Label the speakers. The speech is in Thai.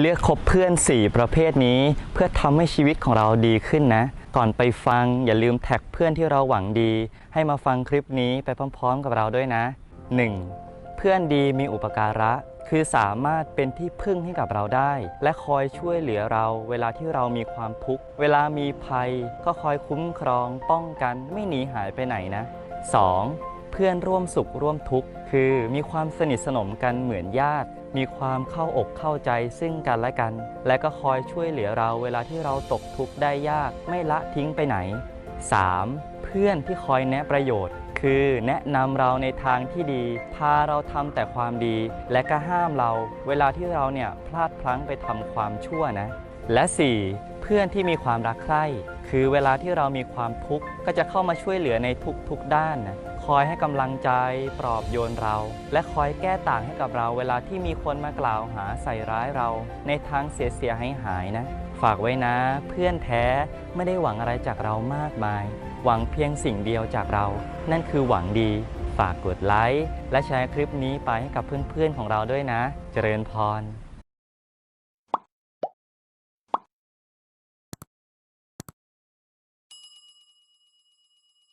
Speaker 1: เลือกคบเพื่อน 4 ประเภทนี้ เพื่อทำให้ชีวิตของเราดีขึ้นนะ ก่อนไปฟังอย่าลืมแท็กเพื่อนที่เราหวังดี ให้มาฟังคลิปนี้ไปพร้อมๆกับเราด้วยนะ 1. เพื่อนดีมีอุปการะ คือสามารถเป็นที่พึ่งให้กับเราได้ และคอยช่วยเหลือเรา เวลาที่เรามีความทุกข์ เวลามีภัย ก็คอยคุ้มครอง ป้องกันไม่หนีหายไปไหนนะ 2. เพื่อนร่วมสุขร่วมทุกข์คือมีความสนิทสนมกันเหมือนญาติ มีความเข้าอกเข้าใจซึ่งกันและกัน และก็คอยช่วยเหลือเราเวลาที่เราตกทุกข์ได้ยากไม่ละทิ้งไปไหน 3. เพื่อนที่คอยแนะประโยชน์ คือแนะนำเราในทางที่ดี พาเราทำแต่ความดี และก็ห้ามเรา เวลาที่เราเนี่ยพลาดพลั้งไปทำความชั่วนะ และ 4. เพื่อนที่มีความรักใคร่ คือเวลาที่เรามีความทุกข์ก็จะเข้ามาช่วยเหลือในทุกๆด้านนะคอยให้กำลังใจปลอบโยนเรา และคอยแก้ต่างให้กับเรา เวลาที่มีคนมากล่าวหาใส่ร้ายเรา ในทางเสียเสียหายหายนะ ฝากไว้นะ เพื่อนแท้ไม่ได้หวังอะไรจากเรามากมาย หวังเพียงสิ่งเดียวจากเรา นั่นคือหวังดี ฝากกดไลค์และแชร์คลิปนี้ไปให้กับเพื่อนๆของเราด้วยนะ เจริญพร